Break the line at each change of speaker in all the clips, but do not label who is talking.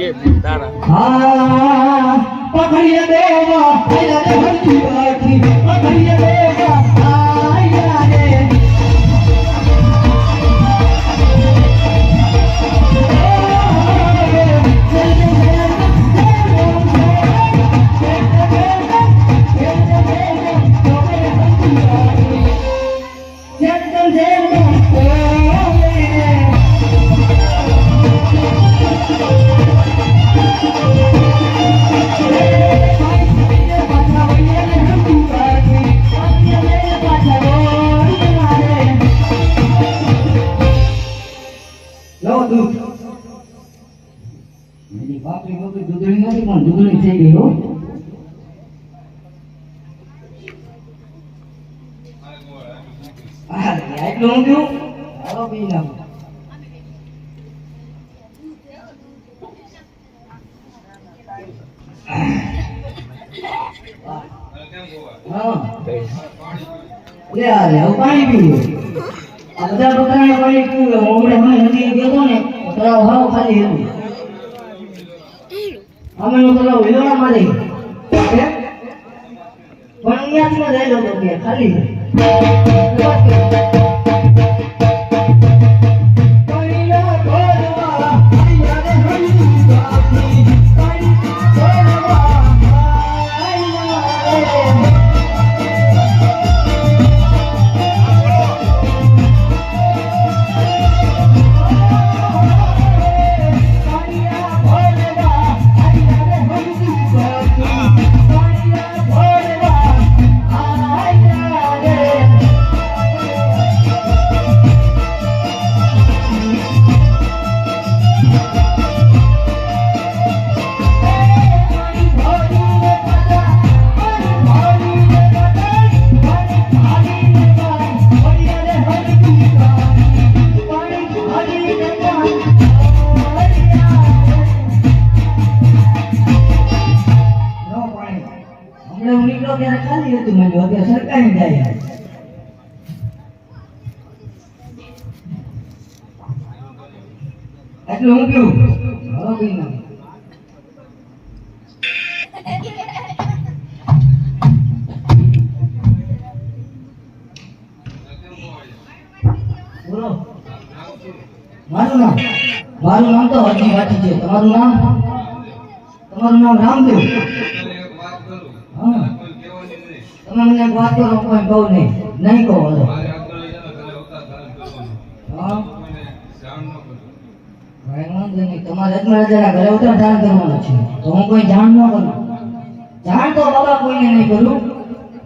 છે તારા.
દેવા દેવા. હા એટલું પીવું હાલો હમણાં નદી ગયો ને તળાવ હાવ ખાલી હતું અમે તળાવ વીરણા માં પણ અહીંયાથી કે ખાલી પાણીના હમણાં હું નીકળો ત્યારે ખાલી હતું મને, અત્યારે સરકારી જાય એટલે હું પીવું નાખ. મારું નામ? મારું તમારું નામ? તમારું નામ રામદેવ. તમે મને નો કોઈ બહુ નહીં. નહીં કહો હવે. હા? ભાઈ વાંધો નહીં. તમારે અજમેર રાજાના ઘરે ઉતર દાન કરવાનું છે. તો હું કોઈ જાણ ન કરું. જાણ તો બાબા કોઈને નહીં કરું.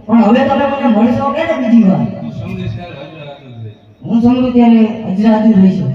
પણ હવે તમે મને મળશો કે ને બીજી વાર? હું સમજુ ત્યારે હજરાતું રહીશું.